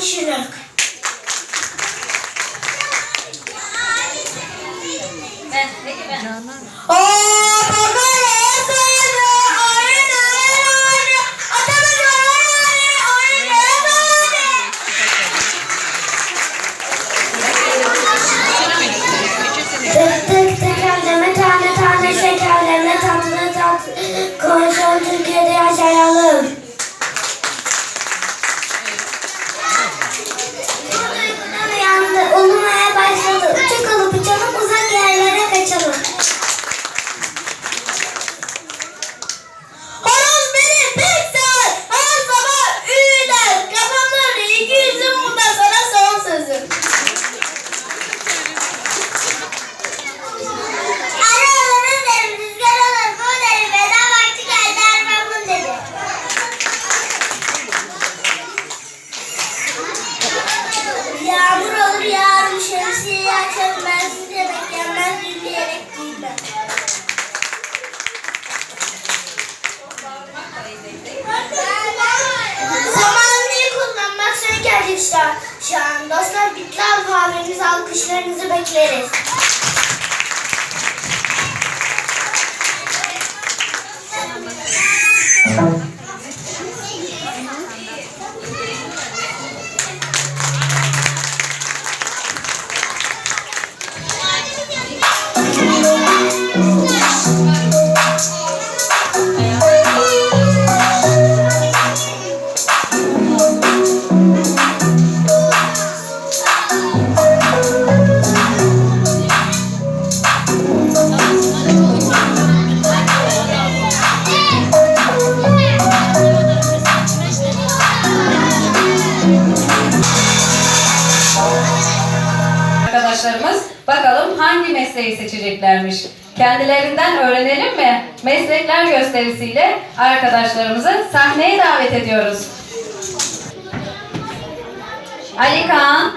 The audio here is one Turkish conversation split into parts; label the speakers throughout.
Speaker 1: şiirler.
Speaker 2: Ben, peki ben.
Speaker 1: Ooo bakare işte. Şu an dostlar bitti alfabemiz alkışlarınızı bekleriz.
Speaker 2: Arkadaşlarımız bakalım hangi mesleği seçeceklermiş. Kendilerinden öğrenelim mi? Meslekler gösterisiyle arkadaşlarımızı sahneye davet ediyoruz. Ali Kaan,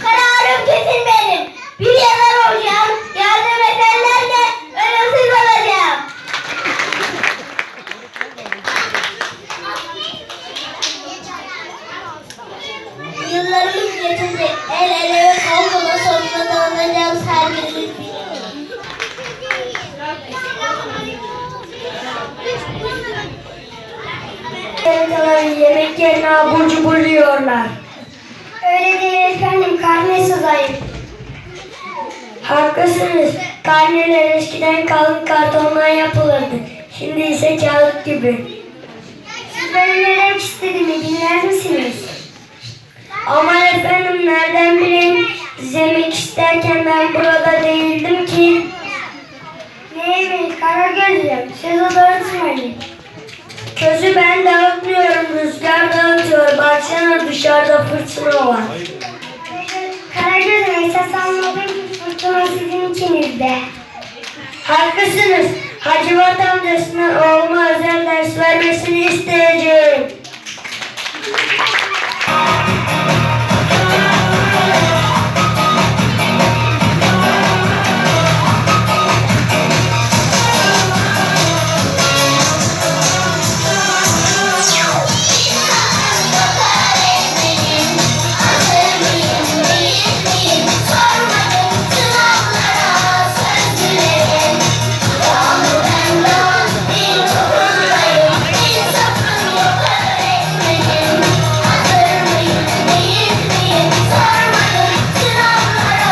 Speaker 1: Kararım kesin yemek yerine abur cubur yiyorlar. Öyle değil efendim, karne sızayım. Haklısınız. Karneler eskiden kalın kartondan yapılırdı. Şimdi ise kağıt gibi. Siz benim ne demek istediğimi dinler misiniz? Aman efendim nereden bileyim? Siz yemek isterken ben burada değildim ki. Ne yemeği kara gözlüm? Siz söyleyin. Közü ben dağıtmıyorum, rüzgar dağıtıyor. Baksana dışarıda fırtına var. Karagöz'üm esas anladım ki fırtına sizin içinizde. Haklısınız. Hacı amcasından oğluma özel ders vermesini isteyeceğim.